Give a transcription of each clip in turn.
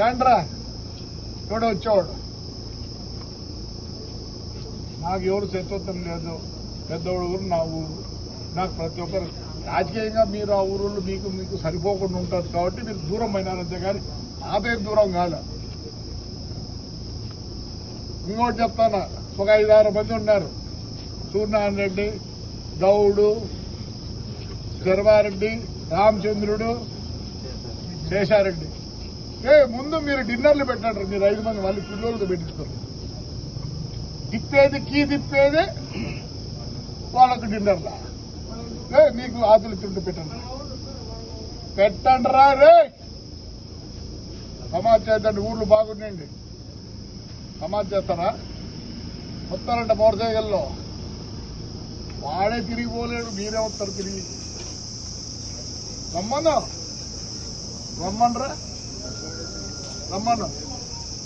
రండిరా ఎవడో వచ్చేవాడు. నాకు ఎవరు శత్రుత్వం లేదు. పెద్దవాడు ఊరు నా ఊరు. నాకు ప్రతి ఒక్కరు రాజకీయంగా మీరు ఆ ఊరు మీకు మీకు సరిపోకుండా ఉంటుంది కాబట్టి మీరు దూరం అయినారంతే కానీ నాదే దూరం కాదు ఇంకోటి చెప్తాను? ఒక ఐదు ఆరు మంది ఉన్నారు. సూర్యనారాయణ రెడ్డి గౌడు శర్వారెడ్డి రామచంద్రుడు శేషారెడ్డి. ఏ ముందు మీరు డిన్నర్లు పెట్టండి మీరు ఐదు మంది మళ్ళీ పిల్లలతో పెట్టిస్తారు తిప్పేది కీ తిప్పేది వాళ్ళకు డిన్నర్లా ఏ నీకు ఆతులు తింటూ పెట్టండి పెట్టండి. రా రే! సమాజ్ చేద్దండి ఊర్లు బాగుండండి సమాజ్ చేస్తారా? వస్తారంట మోటార్ సైకిల్లో వాడే తిరిగి పోలేడు మీరే వస్తారు తిరిగి. రమ్మన్నా? రమ్మనరా? రమ్మను.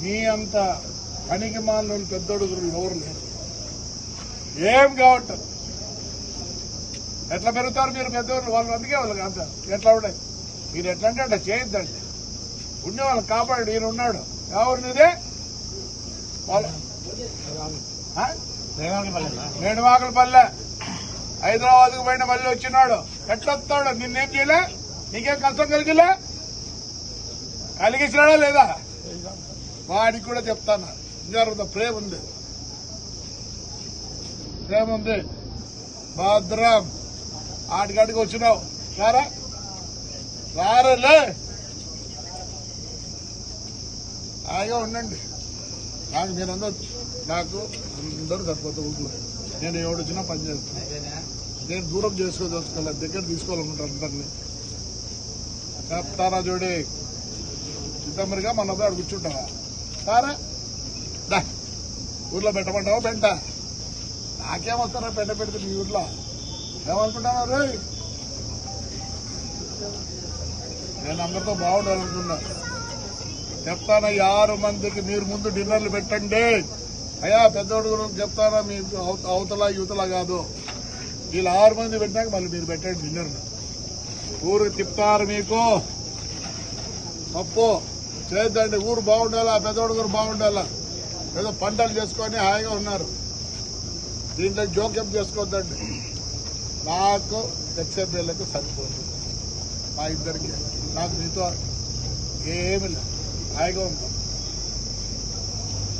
మీ అంత పనికి మాలను పెద్దడుగురు ఎవరు లేరు. ఏం కావట్లేదు. ఎట్లా పెరుగుతారు మీరు పెద్దవాళ్ళు వాళ్ళు అందుకే వాళ్ళకి అంత ఎట్లా ఉన్నాయి మీరు ఎట్లా అంటే అట్లా చేయొద్దండి. ఉండే వాళ్ళని కాపాడు ఈయన ఉన్నాడు. ఎవరు వాళ్ళ ఆ? మేడమాకలపల్లె హైదరాబాద్కు పోయిన మళ్ళీ వచ్చినాడు. ఎట్లొస్తాడు? నిన్నేం చేయలే? నీకేం కష్టం కలిగిలే? కలిగించినాడా లేదా? వాడికి కూడా చెప్తాను. ఇంకా ప్రేమ ఉంది. ప్రేమ ఉంది. భద్రం. ఆడికాడికి వచ్చినావు. రారా? రారలే. హాయిగా ఉండండి. నాకు మీరందరూ నాకు అందరూ సరిపోతా ఊళ్ళో నేను ఎవడొచ్చినా పని చేస్తాను నేను దూరం చేసుకోదలుచుకోలే దగ్గర తీసుకోవాలనుకుంటాను అందరినీ. చెప్తారా చూడే చిత్తమ్మరిగా మన అబ్బాయి కూర్చుంటావా? సారా? దా ఊర్లో పెట్టమంటావా పెంట నాకేమొస్తారా పెంట పెడితే మీ ఊర్లో. ఏమనుకుంటావా రే? నేను అందరితో బాగుండాలనుకున్నా. చెప్తాను ఆరు మందికి మీరు ముందు డిన్నర్లు పెట్టండి. అయ్యా పెద్దోడు గురించి చెప్తారా మీ అవతల యువతల కాదు. వీళ్ళు ఆరు మంది పెట్టినాక మళ్ళీ మీరు పెట్టండి డిన్నర్ ఊరు తిప్పుతారు మీకు. తప్పు. చేద్దండి ఊరు బాగుండాలా పెద్దోడు ఊరు బాగుండాలా? ఏదో పంటలు చేసుకొని హాయిగా ఉన్నారు. దీంట్లో జోక్యం చేసుకోవద్దండి. నాకు ఎక్స్ఎంఎల్ఏకి సరిపోదు. మా ఇద్దరికి. నాకు మీతో ఏమి లేదు. హాయిగా ఉంటాం.